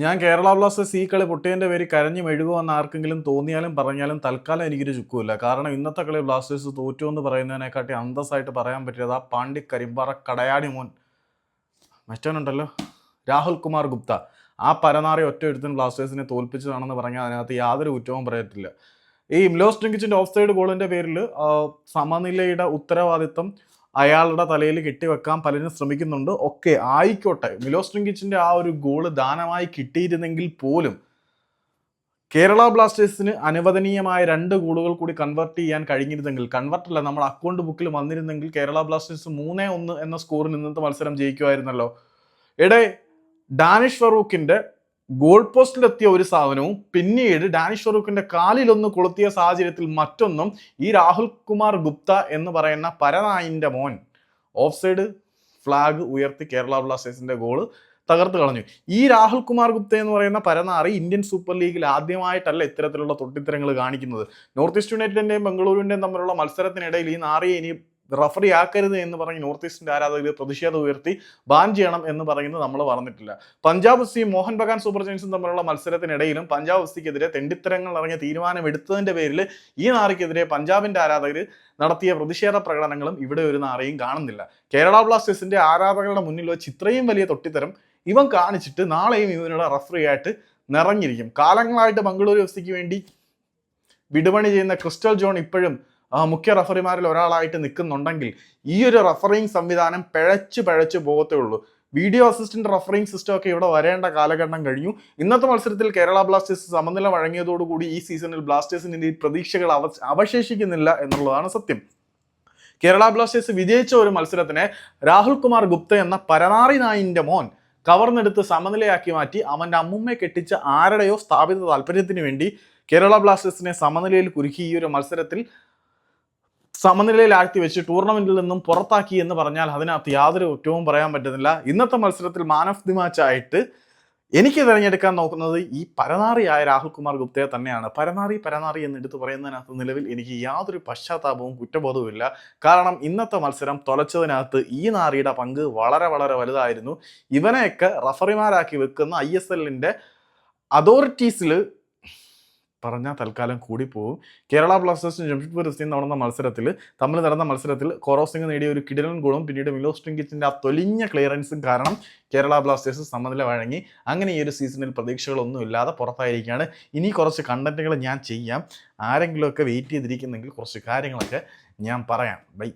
ഞാൻ കേരള ബ്ലാസ്റ്റേഴ്സ് ഈ കളി പൊട്ടിയതിന്റെ പേര് കരഞ്ഞു മെഴുകുമെന്ന് ആർക്കെങ്കിലും തോന്നിയാലും പറഞ്ഞാലും തൽക്കാലം എനിക്കൊരു ചുക്കുമില്ല കാരണം ഇന്നത്തെ കളി ബ്ലാസ്റ്റേഴ്സ് തോറ്റു എന്ന് പറയുന്നതിനെക്കാട്ടി അന്തസ്സായിട്ട് പറയാൻ പറ്റിയത് ആ പാണ്ഡി കരിമ്പാറ കടയാടി മോൻ. മറ്റവനുണ്ടല്ലോ? രാഹുൽ കുമാർ ഗുപ്ത. ആ പരനാറി ഒറ്റ എഴുത്തിന് ബ്ലാസ്റ്റേഴ്സിനെ തോൽപ്പിച്ചതാണെന്ന് പറഞ്ഞാൽ അതിനകത്ത് യാതൊരു കുറ്റവും പറയത്തില്ല. ഈ ഇംലോസ് ട്രിങ്കിച്ചിന്റെ ഓഫ് സൈഡ് ഗോളിന്റെ പേരിൽ സമനിലയുടെ ഉത്തരവാദിത്തം അയാളുടെ തലയിൽ കെട്ടിവെക്കാൻ പലരും ശ്രമിക്കുന്നുണ്ട്. ഒക്കെ ആയിക്കോട്ടെ. മിലോസ് ട്രിങ്കിച്ചിന്റെ ആ ഒരു ഗോൾ ദാനമായി കിട്ടിയിരുന്നെങ്കിൽ പോലും കേരള ബ്ലാസ്റ്റേഴ്സിന് അനുവദനീയമായ രണ്ട് ഗോളുകൾ കൂടി കൺവെർട്ട് ചെയ്യാൻ കഴിഞ്ഞിരുന്നെങ്കിൽ കൺവെർട്ട് അല്ല നമ്മൾ അക്കൗണ്ട് ബുക്കിൽ വന്നിരുന്നെങ്കിൽ കേരള ബ്ലാസ്റ്റേഴ്സ് മൂന്നേ ഒന്ന് എന്ന സ്കോറിൽ ഇന്നത്തെ മത്സരം ജയിക്കുമായിരുന്നല്ലോ. ഇടെ ഡാനിഷ് ഫറൂഖിന്റെ ഗോൾ പോസ്റ്റിലെത്തിയ ഒരു സാധനവും പിന്നീട് ഡാനിഷ് ഫറൂഖിന്റെ കാലിലൊന്ന് കൊളുത്തിയ സാഹചര്യത്തിൽ മറ്റൊന്നും ഈ രാഹുൽ കുമാർ ഗുപ്ത എന്ന് പറയുന്ന പരനായിന്റെ മോൻ ഓഫ് സൈഡ് ഫ്ലാഗ് ഉയർത്തി കേരള ബ്ലാസ്റ്റേഴ്സിന്റെ ഗോൾ തകർത്ത് കളഞ്ഞു. ഈ രാഹുൽ കുമാർ ഗുപ്ത എന്ന് പറയുന്ന പരനാറി ഇന്ത്യൻ സൂപ്പർ ലീഗിൽ ആദ്യമായിട്ടല്ല ഇത്തരത്തിലുള്ള തൊട്ടിത്തരങ്ങൾ കാണിക്കുന്നത്. നോർത്ത് ഈസ്റ്റ് യുണൈറ്റഡിന്റെയും ബംഗളൂരുവിന്റെയും തമ്മിലുള്ള മത്സരത്തിനിടയിൽ ഈ നാറിയെ ഇനി റഫറി ആക്കരുത് എന്ന് പറഞ്ഞ് നോർത്ത് ഈസ്റ്റിന്റെ ആരാധകർ പ്രതിഷേധം ഉയർത്തി ബാൻ ചെയ്യണം എന്ന് പറയുന്നത് നമ്മൾ പറഞ്ഞിട്ടില്ല. പഞ്ചാബ് എഫ് സിയും മോഹൻ ബഗാൻ സൂപ്പർ ജയൻസും തമ്മിലുള്ള മത്സരത്തിനിടയിലും പഞ്ചാബ് എഫ് സിക്കെതിരെ തെണ്ടിത്തരങ്ങൾ ഇറങ്ങിയ തീരുമാനമെടുത്തതിന്റെ പേരിൽ ഈ നാറിക്കെതിരെ പഞ്ചാബിന്റെ ആരാധകർ നടത്തിയ പ്രതിഷേധ പ്രകടനങ്ങളും ഇവിടെ ഒരു നാറയും കാണുന്നില്ല. കേരള ബ്ലാസ്റ്റേഴ്സിന്റെ ആരാധകരുടെ മുന്നിൽ വെച്ച് ഇത്രയും വലിയ തൊട്ടിത്തരം ഇവൻ കാണിച്ചിട്ട് നാളെയും ഇവനുള്ള റഫറി ആയിട്ട് നിറഞ്ഞിരിക്കും. കാലങ്ങളായിട്ട് മംഗളൂരു എഫ് സിക്ക് വേണ്ടി വിടുപണി ചെയ്യുന്ന ക്രിസ്റ്റൽ ജോൺ ഇപ്പോഴും മുഖ്യ റഫറിമാരിൽ ഒരാളായിട്ട് നിൽക്കുന്നുണ്ടെങ്കിൽ ഈ ഒരു റഫറിങ് സംവിധാനം പിഴച്ച് പിഴച്ച് പോകത്തേ ഉള്ളൂ. വീഡിയോ അസിസ്റ്റന്റ് റഫറിംഗ് സിസ്റ്റം ഒക്കെ ഇവിടെ വരേണ്ട കാലഘട്ടം കഴിഞ്ഞു. ഇന്നത്തെ മത്സരത്തിൽ കേരള ബ്ലാസ്റ്റേഴ്സ് സമനില വഴങ്ങിയതോടുകൂടി ഈ സീസണിൽ ബ്ലാസ്റ്റേഴ്സിന് പ്രതീക്ഷകൾ അവ അവശേഷിക്കുന്നില്ല എന്നുള്ളതാണ് സത്യം. കേരള ബ്ലാസ്റ്റേഴ്സ് വിജയിച്ച ഒരു മത്സരത്തിനെ രാഹുൽ കുമാർ ഗുപ്ത എന്ന പരനാറി നായിന്റെ മോൻ കവർന്നെടുത്ത് സമനിലയാക്കി മാറ്റി അവന്റെ അമ്മുമ്മയെ കെട്ടിച്ച ആരുടെയോ സ്ഥാപിത താല്പര്യത്തിന് വേണ്ടി കേരള ബ്ലാസ്റ്റേഴ്സിനെ സമനിലയിൽ കുരുക്കി ഈ ഒരു മത്സരത്തിൽ സമനിലയിലാഴ്ത്തി വെച്ച് ടൂർണമെന്റിൽ നിന്നും പുറത്താക്കി എന്ന് പറഞ്ഞാൽ അതിനകത്ത് യാതൊരു കുറ്റവും പറയാൻ പറ്റുന്നില്ല. ഇന്നത്തെ മത്സരത്തിൽ മാൻ ഓഫ് ദി മാച്ച് ആയിട്ട് എനിക്ക് തിരഞ്ഞെടുക്കാൻ നോക്കുന്നത് ഈ പരനാറിയായ രാഹുൽ കുമാർ ഗുപ്തയെ തന്നെയാണ്. പരനാറി പരനാറി എന്ന് എടുത്തു പറയുന്നതിനകത്ത് നിലവിൽ എനിക്ക് യാതൊരു പശ്ചാത്താപവും കുറ്റബോധവും ഇല്ല. കാരണം ഇന്നത്തെ മത്സരം തുലച്ചതിനകത്ത് ഈ നാറിയുടെ പങ്ക് വളരെ വളരെ വലുതായിരുന്നു. ഇവനെയൊക്കെ റഫറിമാരാക്കി വെക്കുന്ന ഐ എസ് എല്ലിന്റെ അതോറിറ്റീസിൽ പറഞ്ഞാൽ തൽക്കാലം കൂടിപ്പോവും കേരള ബ്ലാസ്റ്റേഴ്സും ജംഷഡ്പൂർ എഫ് സിയും നടന്ന മത്സരത്തിൽ തമ്മിൽ നടന്ന മത്സരത്തിൽ കൊറോസിംഗ് നേടിയ ഒരു കിടിലൻ ഗോളും പിന്നീട് മിലോസ് ട്രിങ്കിച്ചിന്റെ ആ തൊലിഞ്ഞ ക്ലിയറൻസും കാരണം കേരള ബ്ലാസ്റ്റേഴ്സ് സമനില വഴങ്ങി. അങ്ങനെ ഈ ഒരു സീസണിൽ പ്രതീക്ഷകളൊന്നും ഇല്ലാതെ പുറത്തായിരിക്കുകയാണ് ഇനി കുറച്ച് കണ്ടന്റുകൾ ഞാൻ ചെയ്യാം. ആരെങ്കിലുമൊക്കെ വെയിറ്റ് ചെയ്തിരിക്കുന്നെങ്കിൽ കുറച്ച് കാര്യങ്ങളൊക്കെ ഞാൻ പറയാം. ബൈ.